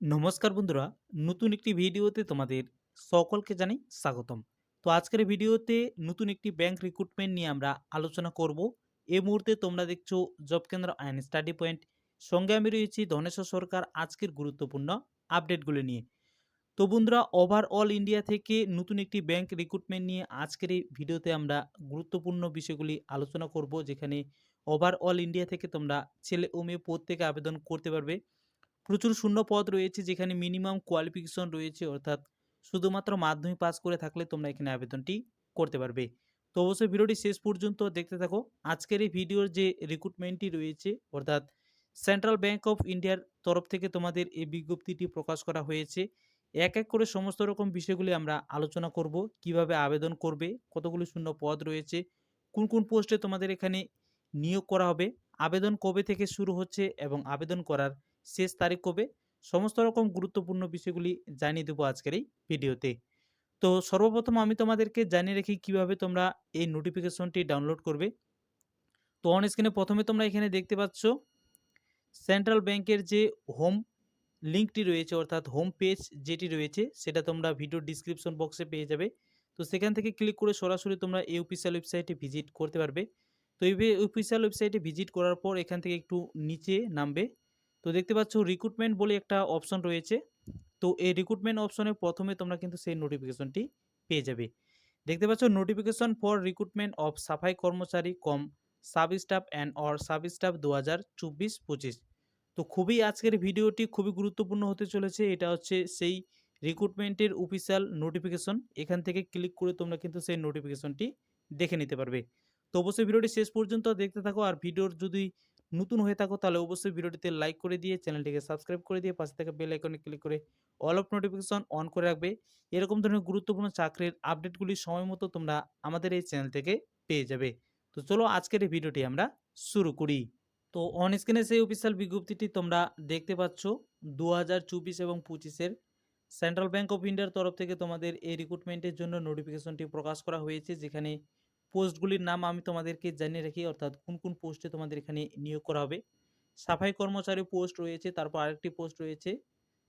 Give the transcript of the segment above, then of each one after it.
নমস্কার বন্ধুরা, নতুন একটি ভিডিওতে তোমাদের সকলকে জানাই স্বাগতম। তো আজকের ভিডিওতে নতুন একটি ব্যাংক রিক্রুটমেন্ট নিয়ে আমরা আলোচনা করব। এই মুহূর্তে তোমরা দেখছ জব কেন্দ্র অ্যান্ড স্টাডি পয়েন্ট সঙ্গে আমি রয়েছি ধনেশ্বর সরকার আজকের গুরুত্বপূর্ণ আপডেটগুলো নিয়ে। তো বন্ধুরা ওভারঅল ইন্ডিয়া থেকে নতুন একটি ব্যাংক রিক্রুটমেন্ট নিয়ে আজকের এই ভিডিওতে আমরা গুরুত্বপূর্ণ বিষয়গুলি আলোচনা করব, যেখানে ওভারঅল ইন্ডিয়া থেকে তোমরা ছেলে ও মেয়ে প্রত্যেকে আবেদন করতে পারবে। প্রচুর শূন্য পদ রয়েছে, যেখানে মিনিমাম কোয়ালিফিকেশন রয়েছে, অর্থাৎ শুধুমাত্র মাধ্যমিক পাস করে থাকলে তোমরা এখানে আবেদনটি করতে পারবে। তো অবশ্যই ভিডিওটি শেষ পর্যন্ত দেখতে থাকো। আজকের এই ভিডিওর যে রিক্রুটমেন্টটি রয়েছে, অর্থাৎ সেন্ট্রাল ব্যাংক অফ ইন্ডিয়ার তরফ থেকে তোমাদের এই বিজ্ঞপ্তিটি প্রকাশ করা হয়েছে, এক এক করে সমস্ত রকম বিষয়গুলি আমরা আলোচনা করব, কীভাবে আবেদন করবে, কতগুলি শূন্য পদ রয়েছে, কোন কোন পোস্টে তোমাদের এখানে নিয়োগ করা হবে, আবেদন কবে থেকে শুরু হচ্ছে এবং আবেদন করার শেষ তারিখ কবে? সমস্ত রকম গুরুত্বপূর্ণ বিষয়গুলি জানিয়ে দেবো আজকের এই ভিডিওতে। তো সর্বপ্রথম আমি তোমাদেরকে জানিয়ে রাখি কীভাবে তোমরা এই নোটিফিকেশনটি ডাউনলোড করবে। তো অন স্ক্রিনে প্রথমে তোমরা এখানে দেখতে পাচ্ছ সেন্ট্রাল ব্যাংকের যে হোম লিঙ্কটি রয়েছে, অর্থাৎ হোম পেজ যেটি রয়েছে, সেটা তোমরা ভিডিও ডিসক্রিপশন বক্সে পেয়ে যাবে। তো সেখান থেকে ক্লিক করে সরাসরি তোমরা এই অফিসিয়াল ওয়েবসাইটে ভিজিট করতে পারবে। তো এই অফিসিয়াল ওয়েবসাইটে ভিজিট করার পর এখান থেকে একটু নিচে নামবে। তো দেখতে পাচ্ছ রিক্রুটমেন্ট বলে একটা অপশন রয়েছে। তো এই রিক্রুটমেন্ট অপশনে প্রথমে তোমরা কিন্তু সেই নোটিফিকেশনটি পেয়ে যাবে। দেখতে পাচ্ছ নোটিফিকেশন ফর রিক্রুটমেন্ট অফ সাফাই কর্মচারী cum sub staff and or sub staff দু হাজার চব্বিশ পঁচিশ। তো খুবই আজকের ভিডিওটি খুবই গুরুত্বপূর্ণ হতে চলেছে। এটা হচ্ছে সেই রিক্রুটমেন্টের অফিসিয়াল নোটিফিকেশন এখান থেকে ক্লিক করে তোমরা কিন্তু সেই নোটিফিকেশনটি দেখে নিতে পারবে। তো অবশ্যই ভিডিওটি শেষ পর্যন্ত দেখতে থাকো। আর ভিডিওর যদি নতুন হয়ে থাকো, তাহলে অবশ্যই ভিডিওটিতে লাইক করে দিয়ে চ্যানেলটিকে সাবস্ক্রাইব করে দিয়ে পাশে থাকা বেল আইকনে ক্লিক করে অল অফ নোটিফিকেশন অন করে রাখবে। এরকম ধরনের গুরুত্বপূর্ণ চাকরির আপডেটগুলি সময় মতো তোমরা আমাদের এই চ্যানেল থেকে পেয়ে যাবে। তো চলো আজকের এই ভিডিওটি আমরা শুরু করি। তো অন স্ক্রিনে সেই অফিসিয়াল বিজ্ঞপ্তিটি তোমরা দেখতে পাচ্ছ দু হাজার চব্বিশ এবং পঁচিশের। সেন্ট্রাল ব্যাংক অফ ইন্ডিয়ার তরফ থেকে তোমাদের এই রিক্রুটমেন্টের জন্য নোটিফিকেশনটি প্রকাশ করা হয়েছে, যেখানে পোস্টগুলির নাম আমি তোমাদেরকে জানিয়ে রাখি, অর্থাৎ কোন কোন পোস্টে তোমাদের এখানে নিয়োগ করা হবে। সাফাই কর্মচারী পোস্ট রয়েছে, তারপর আরেকটি পোস্ট রয়েছে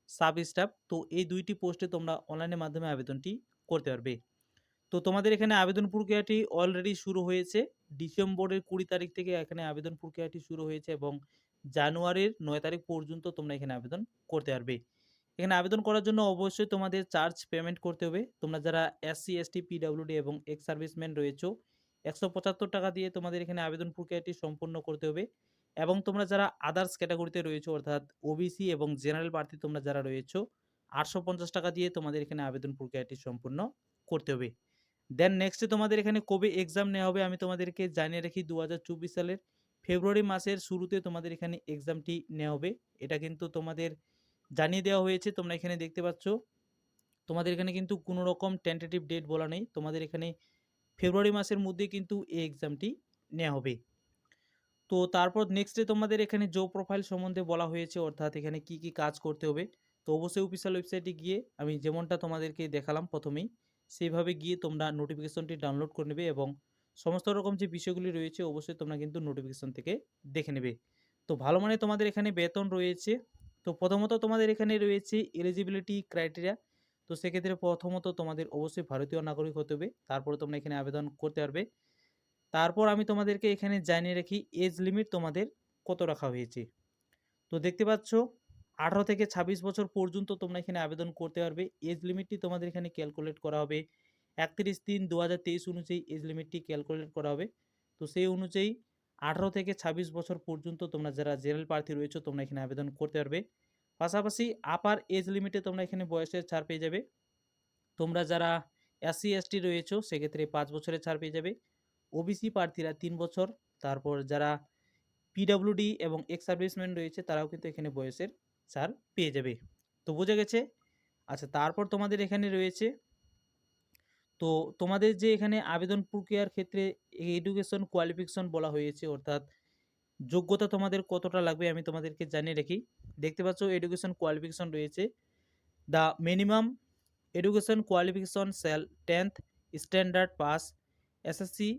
সাব স্টাফ তো এই দুইটি পোস্টে তোমরা অনলাইনের মাধ্যমে আবেদনটি করতে পারবে। তো তোমাদের এখানে আবেদন প্রক্রিয়াটি অলরেডি শুরু হয়েছে। ডিসেম্বরের কুড়ি তারিখ থেকে এখানে আবেদন প্রক্রিয়াটি শুরু হয়েছে এবং জানুয়ারির নয় তারিখ পর্যন্ত তোমরা এখানে আবেদন করতে পারবে। এখানে আবেদন করার জন্য অবশ্যই তোমাদের চার্জ পেমেন্ট করতে হবে। তোমরা যারা এসসি এসটি পিডাব্লিউডি এবং এক্স সার্ভিসম্যান রয়েছো, একশো পঁচাত্তর টাকা দিয়ে তোমাদের এখানে আবেদন প্রক্রিয়াটি সম্পূর্ণ করতে হবে এবং তোমরা যারা আদার্স ক্যাটাগরিতে রয়েছো, অর্থাৎ ওবিসি এবং জেনারেল প্রার্থী তোমরা যারা রয়েছো, আটশো পঞ্চাশ টাকা দিয়ে তোমাদের এখানে আবেদন প্রক্রিয়াটি সম্পূর্ণ করতে হবে। দেন নেক্সটে তোমাদের এখানে কবে এক্সাম নেওয়া হবে আমি তোমাদেরকে জানিয়ে রাখি দু হাজার চব্বিশ সালের ফেব্রুয়ারি মাসের শুরুতে তোমাদের এখানে এক্সামটি নেওয়া হবে। এটা কিন্তু তোমাদের জানিয়ে দেওয়া হয়েছে, তোমরা এখানে দেখতে পাচ্ছ। তোমাদের এখানে কিন্তু কোনো রকম টেন্টেটিভ ডেট বলা নেই। তোমাদের এখানে ফেব্রুয়ারি মাসের মধ্যে কিন্তু এই এক্সামটি নেওয়া হবে। তো তারপর নেক্সটে তোমাদের এখানে জব প্রোফাইল সম্বন্ধে বলা হয়েছে, অর্থাৎ এখানে কি কি কাজ করতে হবে। তো অবশ্যই অফিসিয়াল ওয়েবসাইটে গিয়ে আমি যেমনটা তোমাদেরকে দেখালাম প্রথমেই, সেইভাবে গিয়ে তোমরা নোটিফিকেশনটি ডাউনলোড করে নেবে এবং সমস্ত রকম যে বিষয়গুলি রয়েছে, অবশ্যই তোমরা কিন্তু নোটিফিকেশন থেকে দেখে নেবে। তো ভালো মানে তোমাদের এখানে বেতন রয়েছে তো প্রথমত তোমাদের এখানে রয়েছে এলিজিবিলিটি ক্রাইটেরিয়া তো সেক্ষেত্রে প্রথমত তোমাদের অবশ্যই ভারতীয় নাগরিক হতে হবে, তারপরে তোমরা এখানে আবেদন করতে পারবে। তারপর আমি তোমাদেরকে এখানে জানিয়ে রাখি এজ লিমিট তোমাদের কত রাখা হয়েছে। তো দেখতে পাচ্ছ, আঠারো থেকে ছাব্বিশ বছর পর্যন্ত তোমরা এখানে আবেদন করতে পারবে এজ লিমিটটি তোমাদের এখানে ক্যালকুলেট করা হবে। একত্রিশ তিন দু হাজার তেইশ অনুযায়ী এজ লিমিটটি ক্যালকুলেট করা হবে। তো সেই অনুযায়ী আঠারো থেকে ছাব্বিশ বছর পর্যন্ত তোমরা যারা জেনারেল প্রার্থী রয়েছে, তোমরা এখানে আবেদন করতে পারবে। পাশাপাশি আপার এজ লিমিটে তোমরা এখানে বয়সের ছাড় পেয়ে যাবে। তোমরা যারা এসসি এসটি রয়েছো, সেক্ষেত্রে পাঁচ বছরের ছাড় পেয়ে যাবে। ওবিসি প্রার্থীরা তিন বছর। তারপর যারা পিডাব্লিউডি এবং এক্স সার্ভিসম্যান রয়েছে, তারাও কিন্তু এখানে বয়সের ছাড় পেয়ে যাবে। তো বোঝা গেছে? আচ্ছা তারপর তোমাদের এখানে রয়েছে তো তোমাদের যে এখানে আবেদন প্রক্রিয়ার ক্ষেত্রে এডুকেশন কোয়ালিফিকেশন বলা হয়েছে, অর্থাৎ যোগ্যতা তোমাদের কতটা লাগবে আমি তোমাদেরকে জানিয়ে রাখি। দেখতে পাচ্ছ এডুকেশন কোয়ালিফিকেশন রয়েছে। The minimum education qualification shall tenth standard pass SSC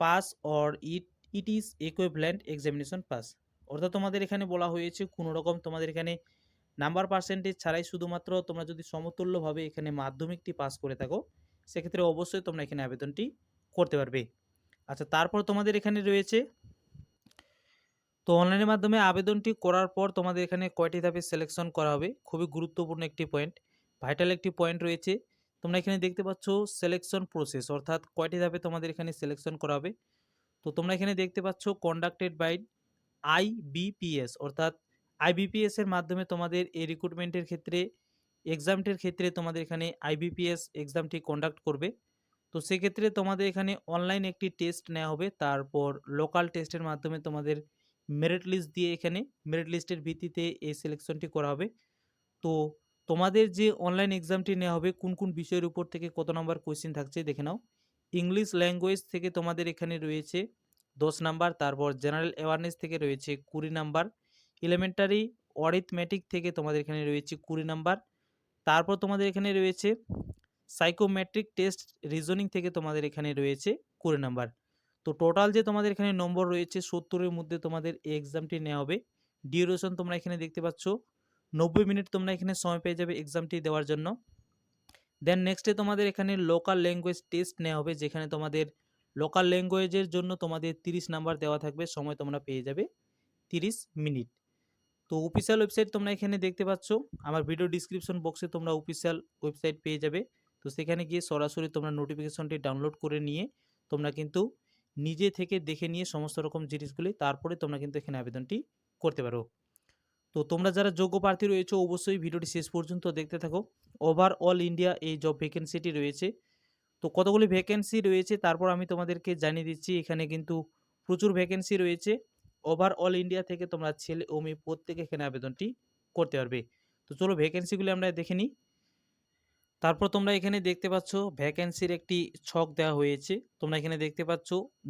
pass or it it is equivalent examination pass অর্থাৎ তোমাদের এখানে বলা হয়েছে কোনো রকম তোমাদের এখানে নাম্বার পার্সেন্টেজ ছাড়াই শুধুমাত্র তোমরা যদি সমতুল্যভাবে এখানে মাধ্যমিকটি পাস করে থাকো সেক্ষেত্রে অবশ্যই তোমরা এখানে আবেদনটি করতে পারবে। আচ্ছা তারপর তোমাদের এখানে রয়েছে, তো অনলাইনের মাধ্যমে আবেদনটি করার পর তোমাদের এখানে কয়টি ধাপে সিলেকশন করা হবে? খুবই গুরুত্বপূর্ণ একটি পয়েন্ট ভাইটাল একটি পয়েন্ট রয়েছে। তোমরা এখানে দেখতে পাচ্ছ সিলেকশন প্রসেস অর্থাৎ কয়টি ধাপে তোমাদের এখানে সিলেকশন করা হবে। তো তোমরা এখানে দেখতে পাচ্ছ কন্ডাক্টেড বাই আইবিপিএস অর্থাৎ আইবিপিএস এর মাধ্যমে তোমাদের এই রিক্রুটমেন্টের ক্ষেত্রে এক্সামটির ক্ষেত্রে তোমাদের এখানে আইবিপিএস এক্সামটি কন্ডাক্ট করবে। তো সেক্ষেত্রে তোমাদের এখানে অনলাইন একটি টেস্ট নেওয়া হবে। তারপর লোকাল টেস্টের মাধ্যমে তোমাদের মেরিট লিস্ট দিয়ে এখানে মেরিট লিস্টের ভিত্তিতে এই সিলেকশনটি করা হবে। তো তোমাদের যে অনলাইন এক্সামটি নেওয়া হবে, কোন কোন বিষয়ের উপর থেকে কত নম্বর কোয়েশ্চেন থাকছে দেখে নাও। ইংলিশ ল্যাঙ্গুয়েজ থেকে তোমাদের এখানে রয়েছে দশ নাম্বার তারপর জেনারেল অ্যাওয়ারনেস থেকে রয়েছে কুড়ি নাম্বার এলিমেন্টারি অরিথমেটিক থেকে তোমাদের এখানে রয়েছে কুড়ি নাম্বার তারপর তোমাদের এখানে রয়েছে সাইকোমেট্রিক টেস্ট রিজনিং থেকে তোমাদের এখানে রয়েছে কুড়ি নাম্বার তো টোটাল যে তোমাদের এখানে নম্বর রয়েছে সত্তরের মধ্যে তোমাদের এক্সামটি নেওয়া হবে। ডিউরেশন তোমরা এখানে দেখতে পাচ্ছ, নব্বই মিনিট তোমরা এখানে সময় পেয়ে যাবে এক্সামটি দেওয়ার জন্য। দেন নেক্সটে তোমাদের এখানে লোকাল ল্যাঙ্গুয়েজ টেস্ট নেওয়া হবে, যেখানে তোমাদের লোকাল ল্যাঙ্গুয়েজের জন্য তোমাদের তিরিশ নাম্বার দেওয়া থাকবে, সময় তোমরা পেয়ে যাবে তিরিশ মিনিট তো অফিসিয়াল ওয়েবসাইট তোমরা এখানে দেখতে পাচ্ছ। আমার ভিডিও ডিসক্রিপশন বক্সে তোমরা অফিসিয়াল ওয়েবসাইট পেয়ে যাবে। তো সেখানে গিয়ে সরাসরি তোমরা নোটিফিকেশনটি ডাউনলোড করে নিয়ে তোমরা কিন্তু নিজে থেকে দেখে নিয়ে সমস্ত রকম জিনিসগুলি তারপরে তোমরা কিন্তু এখানে আবেদনটি করতে পারো। তো তোমরা যারা যোগ্য প্রার্থী রয়েছে, অবশ্যই ভিডিওটি শেষ পর্যন্ত দেখতে থাকো। ওভারঅল ইন্ডিয়া এই জব ভ্যাকেন্সিটি রয়েছে। তো কতগুলি ভ্যাকেন্সি রয়েছে, তারপর আমি তোমাদেরকে জানিয়ে দিচ্ছি। এখানে কিন্তু প্রচুর ভ্যাকেন্সি রয়েছে। ওভার অল ইন্ডিয়া থেকে তোমরা ছেলে ও মেয়ে প্রত্যেকে এখানে আবেদনটি করতে পারবে। তো চলো ভ্যাকেন্সিগুলি আমরা দেখে নিই। তারপর তোমরা এখানে দেখতে পাচ্ছ ভ্যাকেন্সির একটি ছক দেওয়া হয়েছে। তোমরা এখানে দেখতে পাচ্ছ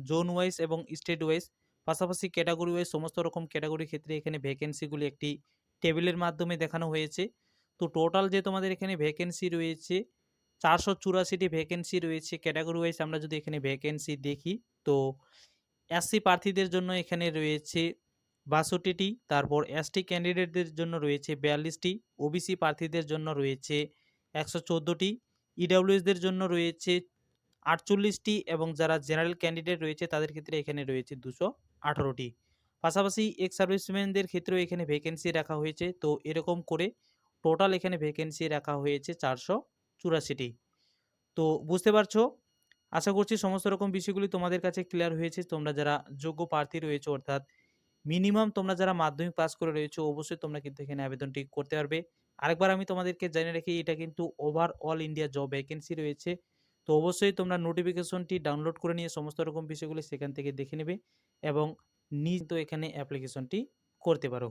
জোন ওয়াইজ এবং স্টেট ওয়াইজ পাশাপাশি ক্যাটাগরি ওয়াইজ সমস্ত রকম ক্যাটাগরির ক্ষেত্রে এখানে ভ্যাকেন্সিগুলি একটি টেবিলের মাধ্যমে দেখানো হয়েছে। তো টোটাল যে তোমাদের এখানে ভ্যাকেন্সি রয়েছে, চারশো চুরাশিটি ভ্যাকেন্সি রয়েছে। ক্যাটাগরি ওয়াইজ আমরা যদি এখানে ভ্যাকেন্সি দেখি, তো এসসি প্রার্থীদের জন্য এখানে রয়েছে বাষট্টিটি, তারপর এসটি ক্যান্ডিডেটদের জন্য রয়েছে বিয়াল্লিশটি ওবিসি প্রার্থীদের জন্য রয়েছে একশো চোদ্দোটি ইডাব্লিউএসদের জন্য রয়েছে আটচল্লিশটি এবং যারা জেনারেল ক্যান্ডিডেট রয়েছে তাদের ক্ষেত্রে এখানে রয়েছে দুশো আঠারোটি। পাশাপাশি এক্স সার্ভিসম্যানদের ক্ষেত্রেও এখানে ভ্যাকেন্সি রাখা হয়েছে, তো এরকম করে টোটাল এখানে ভ্যাকেন্সি রাখা হয়েছে চারশো চুরাশিটি। তো বুঝতে পারছ? আশা করছি সমস্ত রকম বিষয়গুলি তোমাদের কাছে ক্লিয়ার হয়েছে। তোমরা যারা যোগ্য প্রার্থী রয়েছে, অর্থাৎ মিনিমাম তোমরা যারা মাধ্যমিক পাস করে রয়েছে, অবশ্যই তোমরা কিন্তু এখানে আবেদনটি করতে পারবে। আরেকবার আমি তোমাদেরকে জানিয়ে রাখি, এটা কিন্তু ওভারঅল ইন্ডিয়া জব ভ্যাকেন্সি রয়েছে। তো অবশ্যই তোমরা নোটিফিকেশনটি ডাউনলোড করে নিয়ে সমস্ত রকম বিষয়গুলি সেখান থেকে দেখে নেবে এবং নিজ তো এখানে অ্যাপ্লিকেশনটি করতে পারো।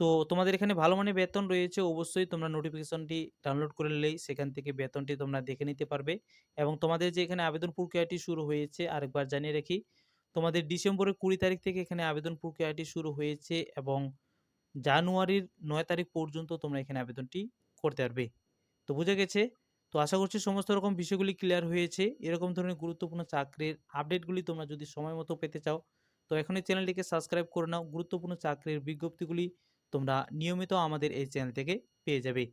তো তোমাদের এখানে ভালো মানে বেতন রয়েছে, অবশ্যই তোমরা নোটিফিকেশনটি ডাউনলোড করে নিলেই সেখান থেকে বেতনটি তোমরা দেখে নিতে পারবে। এবং তোমাদের যে এখানে আবেদন প্রক্রিয়াটি শুরু হয়েছে, আরেকবার জানিয়ে রাখি, তোমাদের ডিসেম্বরের কুড়ি তারিখ থেকে এখানে আবেদন প্রক্রিয়াটি শুরু হয়েছে এবং জানুয়ারির নয় তারিখ পর্যন্ত তোমরা এখানে আবেদনটি করতে পারবে। তো বুঝে গেছে? তো আশা করছি সমস্ত রকম বিষয়গুলি ক্লিয়ার হয়েছে। এরকম ধরনের গুরুত্বপূর্ণ চাকরির আপডেটগুলি তোমরা যদি সময় মতো পেতে চাও, তো এখনই চ্যানেলটিকে সাবস্ক্রাইব করে নাও। গুরুত্বপূর্ণ চাকরির বিজ্ঞপ্তিগুলি তোমরা নিয়মিত আমাদের এই চ্যানেল থেকে পেয়ে যাবে।